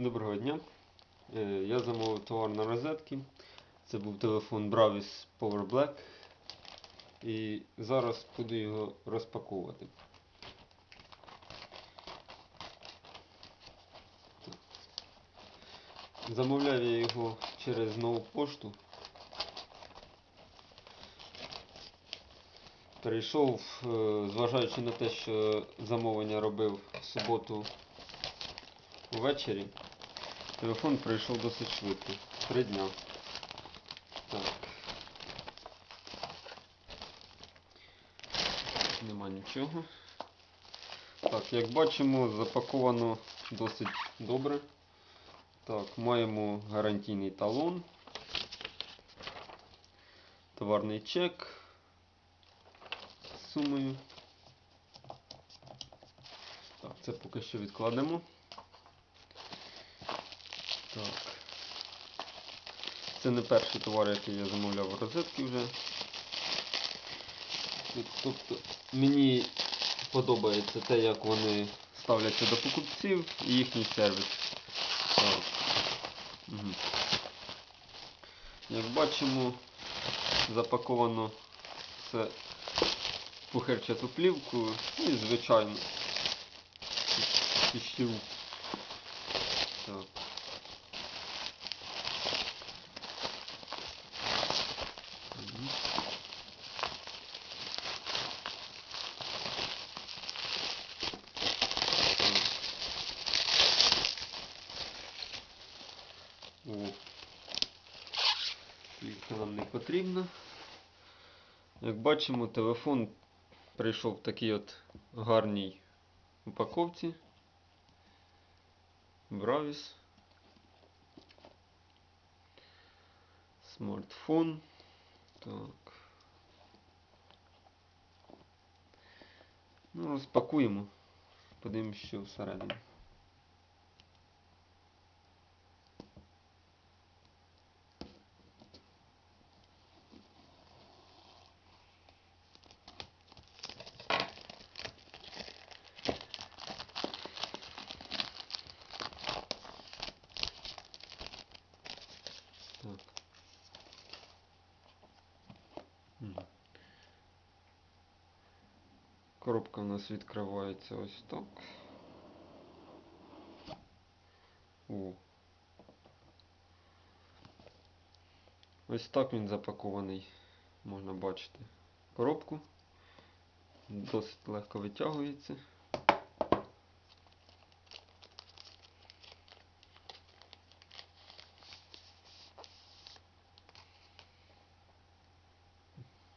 Доброго дня. Е, Я замовив товар на розетки. Це був телефон Bravis Power Black. І зараз буду його розпаковувати. Замовляв я його через нову пошту. Перейшов, е, зважаючи на те, що замовлення робив в суботу ввечері. Телефон прийшов досить швидко. Три дня. Так. Нема нічого. Так, як бачимо, запаковано досить добре. Так, маємо гарантійний талон. Товарний чек сумою. Так, це поки що відкладемо. Так. Це не перший товар, який я замовляв розетки вже. Тобто мені подобається те, як вони ставляться до покупців і їхній сервіс. Так. Угу. Як бачимо, запаковано все в пухирчату плівку і звичайно. Так. Плівка нам не потрібна. Як бачимо, телефон прийшов в такій от гарній упаковці. Бравіс. Смартфон. Так. Ну, розпакуємо. Подивимось, що всередині. Коробка у нас відкривається ось так. О. Ось так він запакований, можна бачити. Коробку. Досить легко витягується.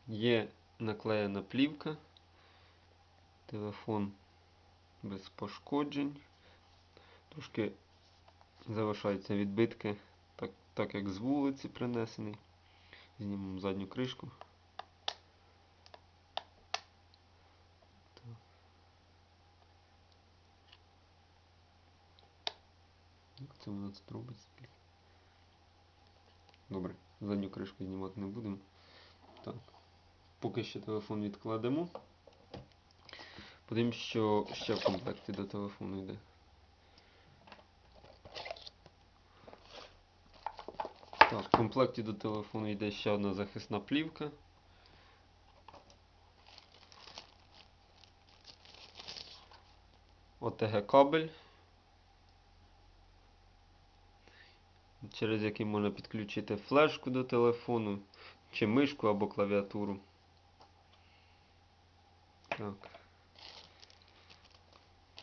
Є наклеєна плівка. Телефон без пошкоджень. Трошки залишаються відбитки, так, так як з вулиці принесений. Знімемо задню кришку. Як це у нас робиться? Добре, задню кришку знімати не будемо. Так. Поки що телефон відкладемо. Подивимось, що ще в комплекті до телефону йде. Так, в комплекті до телефону йде ще одна захисна плівка. ОТГ кабель, через який можна підключити флешку до телефону, чи мишку або клавіатуру. Так.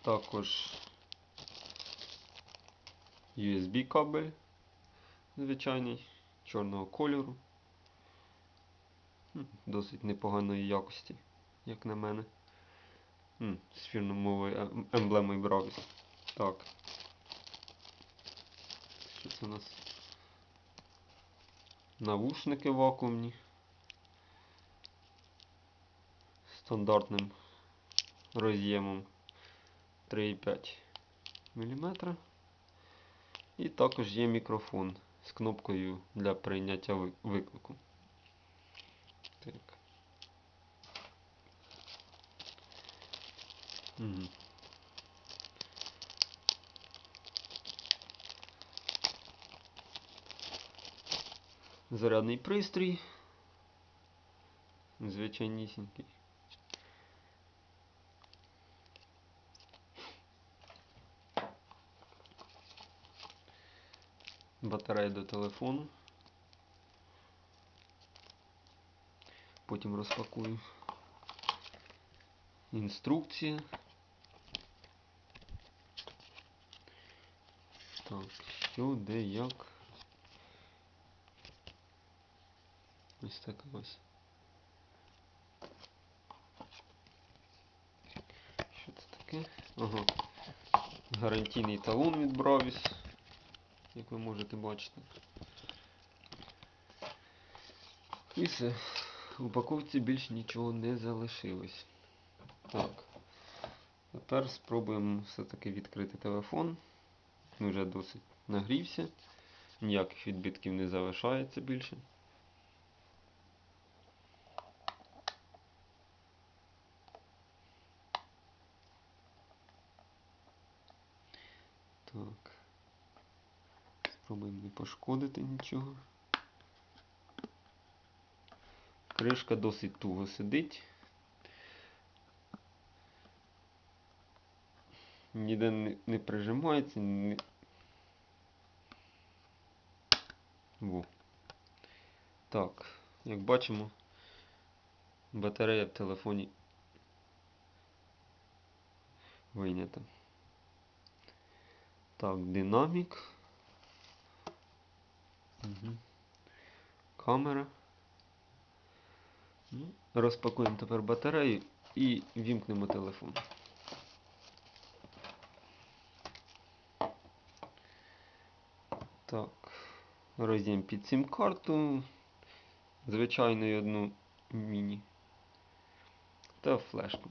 Також USB кабель звичайний, чорного кольору. Досить непоганої якості, як на мене. З фірмовою ем- емблемою Bravis. Так. Що це у нас? Навушники вакуумні. Стандартним роз'ємом 3,5 мм. І також є мікрофон з кнопкою для прийняття виклику. Так. Угу. Зарядний пристрій. Звичайнісінький. Батарея до телефону. Потім розпакую. Інструкція. Так, що, де, як. Ось така ось. Що це таке? Ага. Гарантійний талон від Bravis, як ви можете бачити. І все. В упаковці більш нічого не залишилось. Так. Тепер спробуємо все-таки відкрити телефон. Він вже досить нагрівся. Ніяких відбитків не залишається більше. Так. Спробуємо не пошкодити нічого. Кришка досить туго сидить. Ніде не, не прижимається. Не... Во. Так, як бачимо, батарея в телефоні вийнята. Так, динамік. Угу. Камера. Ну, Розпакуємо тепер батарею і вімкнемо телефон. Так, роз'єм під сім карту. Звичайно, одну міні. Та флешку.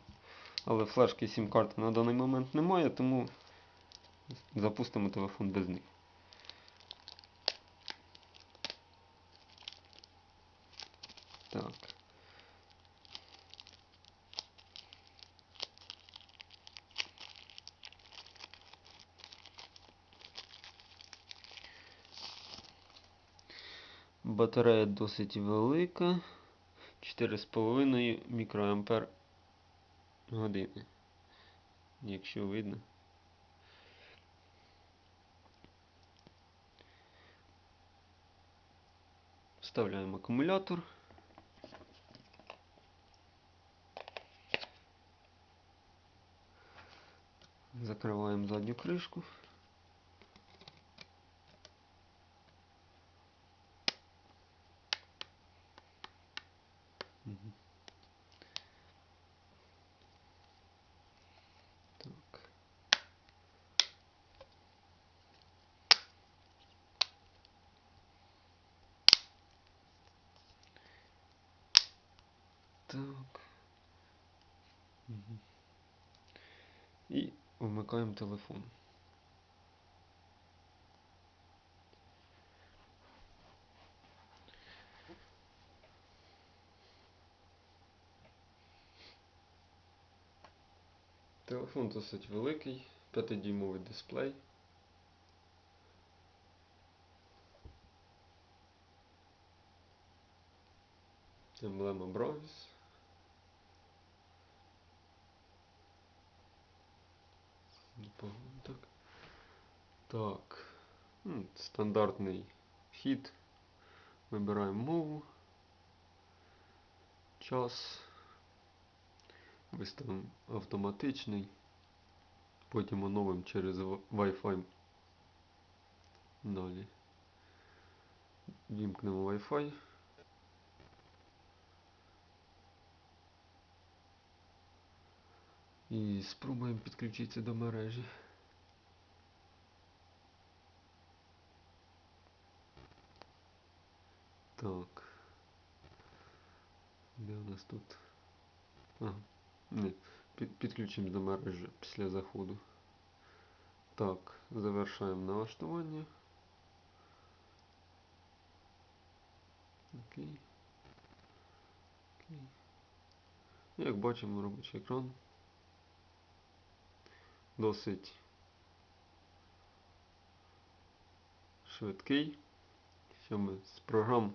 Але флешки сім карти на даний момент немає, тому запустимо телефон без них. Так. Батарея досить велика. 4,5 мікроампер години. Якщо видно. Вставляємо акумулятор. Закриваємо задню кришку. Так. Так. І вмикаємо телефон. Телефон досить великий, 5-дюймовий дисплей. Емблема. Непогано так. Так. Стандартний вхід. Вибираємо мову. Час. Виставимо автоматичний. Потім оновимо через Wi-Fi. Далі. Вімкнемо Wi-Fi. І спробуємо підключитися до мережі. Так. Де у нас тут? Ага. Ні. Підключимо до мережі після заходу. Так, завершаємо налаштування. Окей. Окей. Як бачимо, робочий екран. Досить швидкий. Що ми з програм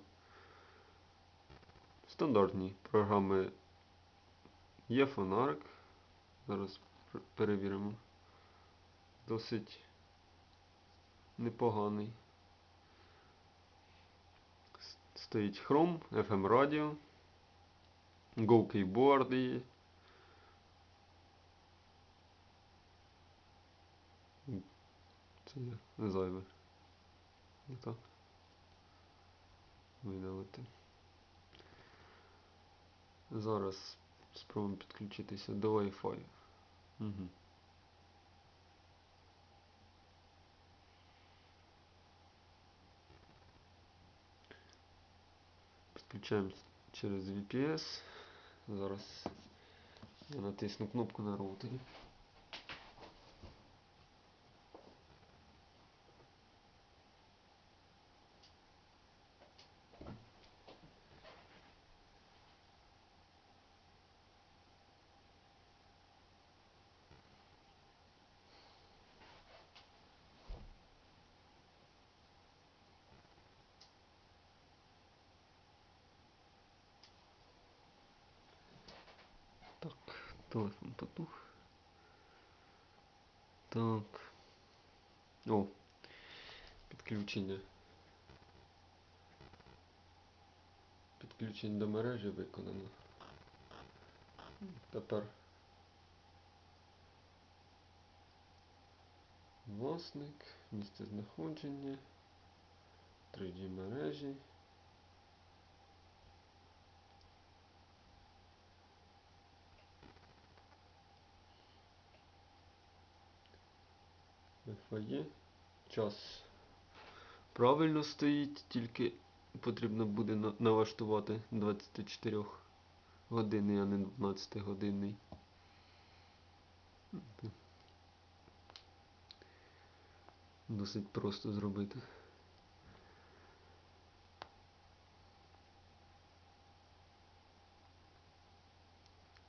Стандартні програми є фонарик. Зараз перевіримо. Досить непоганий. Стоїть Chrome, FM радіо, Go Keyboard є. Це є не зайве. Не так. Видалити. Зараз спробуємо підключитися до Wi-Fi. Угу. Підключаємось через VPS. Зараз я натисну кнопку на роутері. Так, телефон потух. Так. О. Підключення. Підключення до мережі виконано. Тепер власник, місце знаходження, 3G мережі. Є. Час правильно стоїть, тільки потрібно буде на- налаштувати 24 годинний, а не 12 годинний. Досить просто зробити.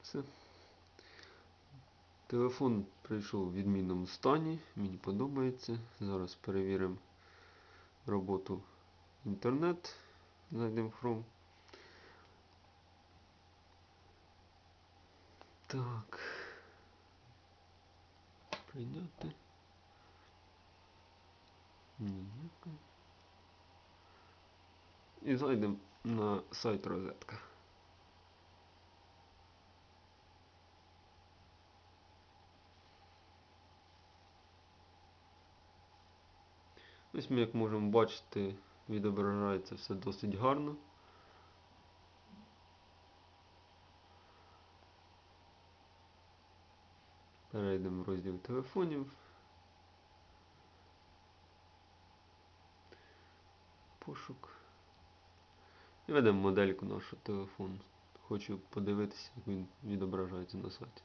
Все. Телефон прийшов у відмінному стані, мені подобається. Зараз перевіримо роботу інтернет. Зайдемо в Chrome. Так. Прийняти. Ніяко. І зайдемо на сайт розетка. Ось ми, як можемо бачити, відображається все досить гарно. Перейдемо в розділ телефонів. Пошук. І ведемо модельку нашого телефону. Хочу подивитися, як він відображається на сайті.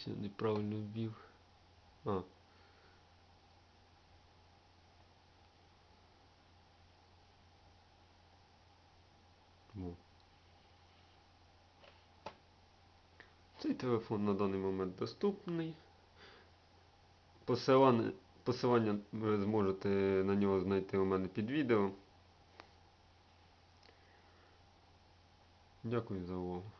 Щось я неправильно ввів. А. Во. Цей телефон на даний момент доступний. Посилання, посилання ви зможете на нього знайти у мене під відео. Дякую за увагу.